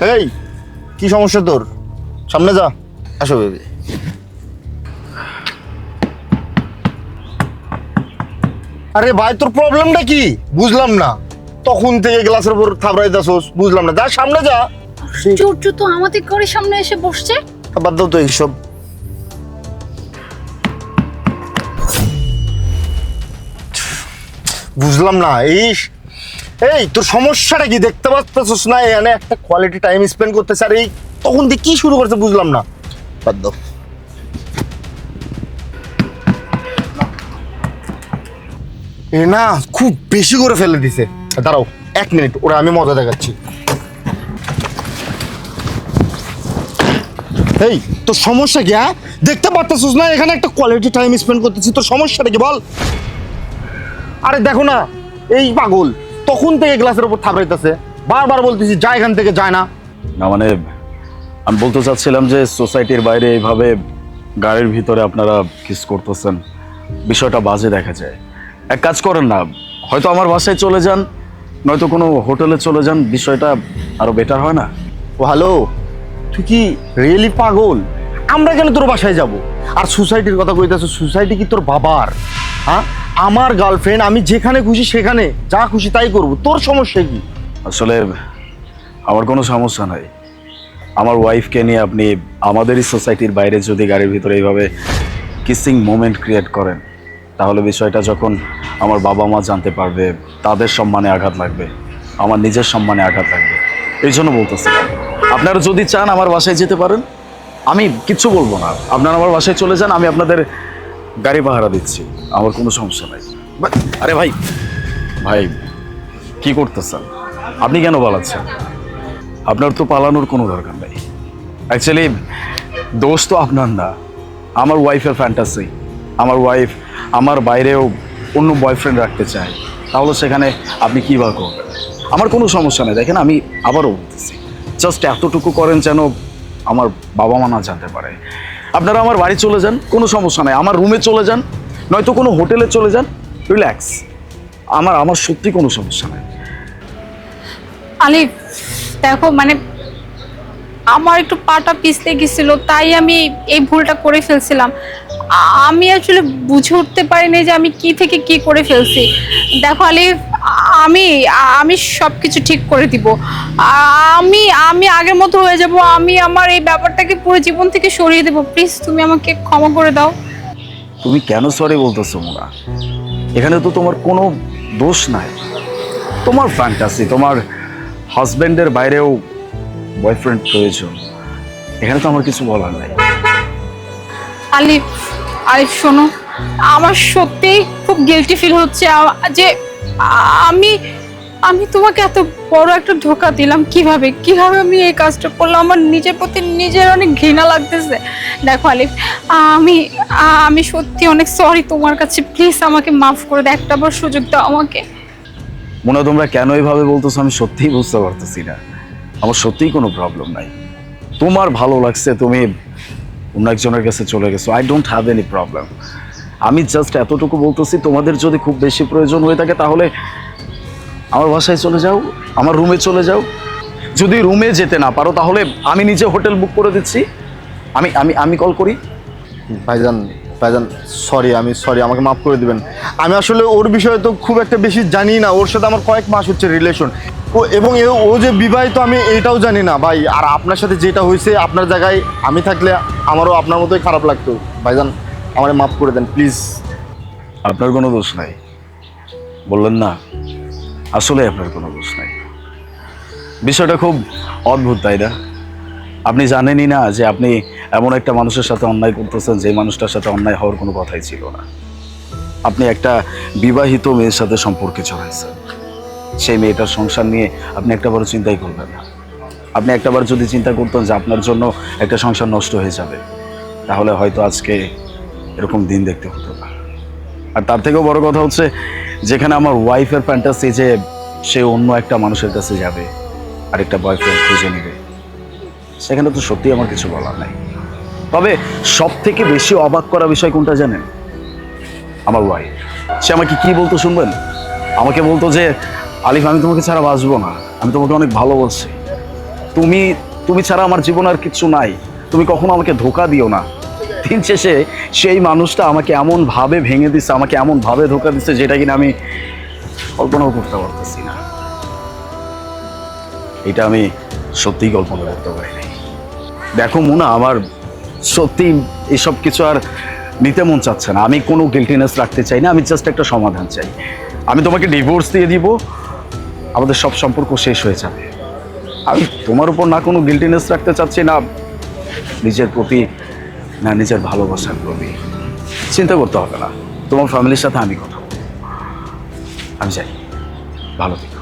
এই কি সমস্যা তোর? সামনে যা। আসো বেবি। আরে ভাই তোর প্রবলেমটা কি? বুঝলাম না। তখন থেকে গ্লাসের উপর থাবড়াই দাসোস বুঝলাম না। যা সামনে যা। চোরচু তো আমাদের ঘরের সামনে এসে বসছে। বাদ দাও তো এইসব। বুঝলাম না এই এই, তোর সমস্যাটা কি? দেখতে পাচ্ছিস না, এখানে একটা কোয়ালিটি টাইম স্পেন্ড করতেছে। আর এই, তখন দিয়ে কি শুরু করছে বুঝলাম না। বাদ এ না, খুব বেশি করে ফেলে দিছে। দাঁড়াও, এক মিনিট, ওরা আমি মজা দেখাচ্ছি। এই, তোর সমস্যা কি হ্যাঁ? দেখতে পারতেছিস না, এখানে একটা কোয়ালিটি টাইম স্পেন্ড করতেছি। তোর সমস্যাটা কি বল? আরে দেখো না, এই পাগল। তখন থেকে গ্লাসের উপর থাপড়াইতেছে। বারবার বলতেছি যা এখান থেকে যায় না। না মানে আমি বলতে চাচ্ছিলাম যে সোসাইটির বাইরে এইভাবে গাড়ির ভিতরে আপনারা কিস করতেছেন বিষয়টা বাজে দেখা যায়। এক কাজ করেন না হয়তো আমার বাসায় চলে যান নয়তো কোনো হোটেলে চলে যান বিষয়টা আরও বেটার হয় না। ও হ্যালো তুই কি রিয়েলি পাগল? আমরা কেন তোর বাসায় যাব? আর সোসাইটির কথা কইতেছ সোসাইটি কি তোর বাবার? হ্যাঁ? আমার গার্লফ্রেন্ড আমি যেখানে খুশি সেখানে, যা খুশি তাই করব। তোর সমস্যা কি? আসলে, আমার কোনো সমস্যা নাই। আমার ওয়াইফকে নিয়ে আপনি আমাদেরই সোসাইটির বাইরে যদি গাড়ির ভিতরে এইভাবে কিসিং মোমেন্ট ক্রিয়েট করেন, তাহলে বিষয়টা যখন আমার বাবা মা জানতে পারবে, তাদের সম্মানে আঘাত লাগবে, আমার নিজের সম্মানে আঘাত লাগবে। এই জন্য বলতেছি। আপনারা যদি চান আমার বাসায় যেতে পারেন, আমি কিচ্ছু বলব না। আপনারা আমার বাসায় চলে যান, আমি আপনাদের গাড়ি পাহারা দিচ্ছি। আমার কোনো সমস্যা নাই। আরে ভাই ভাই, কি করতেছেন? আপনি কেন পালাচ্ছেন? আপনার তো পালানোর কোনো দরকার নেই। অ্যাকচুয়ালি দোষ তো আপনার না। আমার ওয়াইফের ফ্যান্টাসি আমার ওয়াইফ আমার বাইরেও অন্য বয়ফ্রেন্ড রাখতে চায়। তাহলে সেখানে আপনি কী বা করবেন? আমার কোনো সমস্যা নেই। দেখেন, আমি আবারও বলতেছি জাস্ট এতটুকু করেন যেন আমার বাবা মা না জানতে পারে। আপনারা আমার বাড়ি চলে যান, কোনো সমস্যা নাই। আমার রুমে চলে যান, নয়তো কোনো হোটেলে চলে যান রিল্যাক্স আমার আমার সত্যি কোনো সমস্যা নাই। আলিফ, দেখো মানে আমার একটু পাটা পিছলে গেছিল, তাই আমি এই ভুলটা করে ফেলছিলাম। আমি আসলে বুঝে উঠতে পারিনি যে আমি কি থেকে কি করে ফেলছি। দেখো, আলিফ আমি আমি সব কিছু ঠিক করে দিব। আমি আমি আগের মতো হয়ে যাব। আমি আমার এই ব্যাপারটাকে পুরো জীবন থেকে সরিয়ে দেবো। প্লিজ তুমি আমাকে ক্ষমা করে দাও। তুমি কেন সরি বলতেছো মোনা? এখানে তো তোমার কোনো দোষ নাই। তোমার ফ্যান্টাসি তোমার হাজবেন্ডের বাইরেও বয়ফ্রেন্ড প্রয়োজন। এখানে তো আমার কিছু বলার নাই। আলিফ আলিফ শোনো আমার সত্যি খুব গিলটি ফিল হচ্ছে যে আমি আমি তোমাকে এত বড় একটা ধোকা দিলাম কীভাবে? কীভাবে আমি এই কাজটা করলাম? আমার নিজের প্রতি নিজের অনেক ঘৃণা লাগতেছে। দেখো আলিফ, আমি আমি সত্যি অনেক সরি তোমার কাছে। প্লিজ আমাকে মাফ করে দাও, একটা বার সুযোগ দাও আমাকে। মোনা, তোমরা কেন এইভাবে বলতেছো? আমি সত্যিই বুঝতে পারতেছি না। আমার সত্যিই কোনো প্রবলেম নাই। তোমার ভালো লাগছে, তুমি অন্য একজনের কাছে চলে গেছো। I don't have any problem আমি জাস্ট এতটুকু বলতেছি, তোমাদের যদি খুব বেশি প্রয়োজন হয়ে থাকে তাহলে আমার বাসায় চলে যাও, আমার রুমে চলে যাও। যদি রুমে যেতে না পারো তাহলে আমি নিজে হোটেল বুক করে দিচ্ছি। আমি আমি আমি কল করি। ভাইজান ভাইজান সরি আমি সরি আমাকে মাফ করে দিবেন। আমি আসলে ওর বিষয়ে তো খুব একটা বেশি জানি না, ওর সাথে আমার কয়েক মাস হচ্ছে রিলেশন ও, এবং ও যে বিবাহিত, আমি এটাও জানি না, ভাই। আর আপনার সাথে যেটা হয়েছে, আপনার জায়গায় আমি থাকলে আমারও আপনার মতোই খারাপ লাগতো। ভাইজান আমারে মাফ করে দেন প্লিজ আপনার কোনো দোষ নাই। বললেন না, আসলে আপনার কোনো দোষ নাই। বিষয়টা খুব অদ্ভুত, তাই না? আপনি জানেনই না যে আপনি এমন একটা মানুষের সাথে অন্যায় করতেছেন, যে মানুষটার সাথে অন্যায় হওয়ার কোনো কথাই ছিল না। আপনি একটা বিবাহিত মেয়ের সাথে সম্পর্কে চড়াইছেন সেই মেয়েটার সংসার নিয়ে আপনি একটাবারও চিন্তাই করবেন না। আপনি একটাবার যদি চিন্তা করতেন যে আপনার জন্য একটা সংসার নষ্ট হয়ে যাবে, তাহলে হয়তো আজকে এরকম দিন দেখতে হতো। আর তার থেকেও বড় কথা হচ্ছে, যেখানে আমার ওয়াইফের ফ্যান্টাসি যে সে অন্য একটা মানুষের কাছে যাবে, আরেকটা বয়ফ্রেন্ড খুঁজে নেবে, সেখানে তো সত্যি আমার কিছু বলার নাই। তবে সব থেকে বেশি অবাক করা বিষয় কোনটা জানেন? আমার ওয়াইফ সে আমাকে কি বলতো শুনবেন? আমাকে বলতো যে, আলিফ, আমি তোমাকে ছাড়া বাঁচবো না, আমি তোমাকে অনেক ভালোবাসি তুমি তুমি ছাড়া আমার জীবন আর কিছু নাই। তুমি কখনো আমাকে ধোকা দিও না। দিন শেষে সেই মানুষটা আমাকে এমন ভাবে ভেঙে দিচ্ছে আমাকে এমন ভাবে ধোকা দিচ্ছে যেটা কিনা আমি কল্পনাও করতে পারতেছি না। এটা আমি সত্যিই কল্পনা করতে পারিনি দেখো মুনা, আমার সত্যি এসব কিছু আর নিতে মন চাচ্ছে না। আমি কোনো গিল্টিনেস রাখতে চাই না, আমি জাস্ট একটা সমাধান চাই। আমি তোমাকে ডিভোর্স দিয়ে দিব, আমাদের সব সম্পর্ক শেষ হয়ে যাবে। আমি তোমার উপর না কোনো গিল্টিনেস রাখতে চাচ্ছি না, নিজের প্রতি না, নিজের ভালোবাসার প্রতি চিন্তা করতে হবে না। তোমার ফ্যামিলির সাথে আমি কথা বলব। আমি যাই। ভালো থেকো।